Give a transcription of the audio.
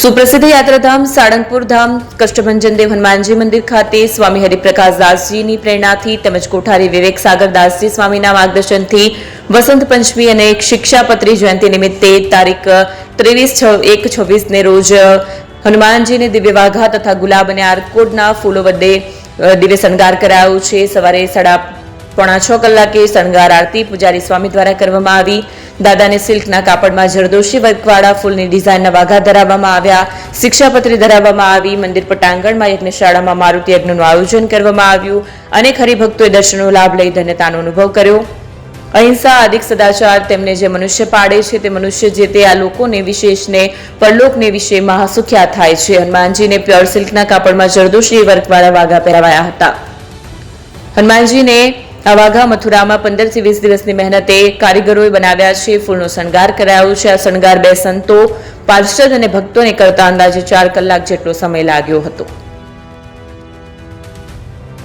સુપ્રસિદ્ધ યાત્રાધામ સાળંગપુર ધામ, કષ્ટભંજન દેવ હનુમાનજી મંદિર ખાતે સ્વામી હરિપ્રકાશ દાસજીની પ્રેરણાથી તેમજ કોઠારી વિવેક સાગર દાસજી સ્વામીના માર્ગદર્શનથી વસંત પંચમી અને શિક્ષાપત્રી જયંતિ નિમિત્તે તારીખ ત્રેવીસ એક છવ્વીસને રોજ હનુમાનજીને દિવ્ય વાઘા તથા ગુલાબ અને આરકોડના ફૂલો વડે દિવ્ય શણગાર કરાયો છે. સવારે સાડા પોણા છ કલાકે શણગાર આરતી પૂજારી સ્વામી દ્વારા કરવામાં આવી. દાદાને સિલ્કના કાપડમાં જરદોશી વર્કવાળા ફૂલની ડિઝાઇનના વાઘા ધરાવવામાં આવ્યા. શિક્ષાપત્રી ધરાવવામાં આવી. મંદિર પટાંગણમાં યજ્ઞશાળામાં મારુતિ યજ્ઞનું આયોજન કરવામાં આવ્યું. અનેક હરિભક્તોએ દર્શનનો લાભ લઈ ધન્યતાનો અનુભવ કર્યો. અહિંસા આદિક સદાચાર તેમને જે મનુષ્ય પાડે છે તે મનુષ્ય જે તે આ લોકોને વિશેષને, પરલોકને વિશે મહાસુખ્યા થાય છે. હનુમાનજીને પ્યોર સિલ્કના કાપડમાં જરદોશી વર્કવાળા વાઘા પહેરાવાયા હતા. હનુમાનજીને આ વાઘા મથુરામાં પંદરથી વીસ દિવસની મહેનતે કારીગરોએ બનાવ્યા છે, ફૂલનો શણગાર કરાયો છે. આ શણગાર બે સંતો, પાર્ષદ અને ભક્તોને કરતા અંદાજે ચાર કલાક જેટલો સમય લાગ્યો હતો.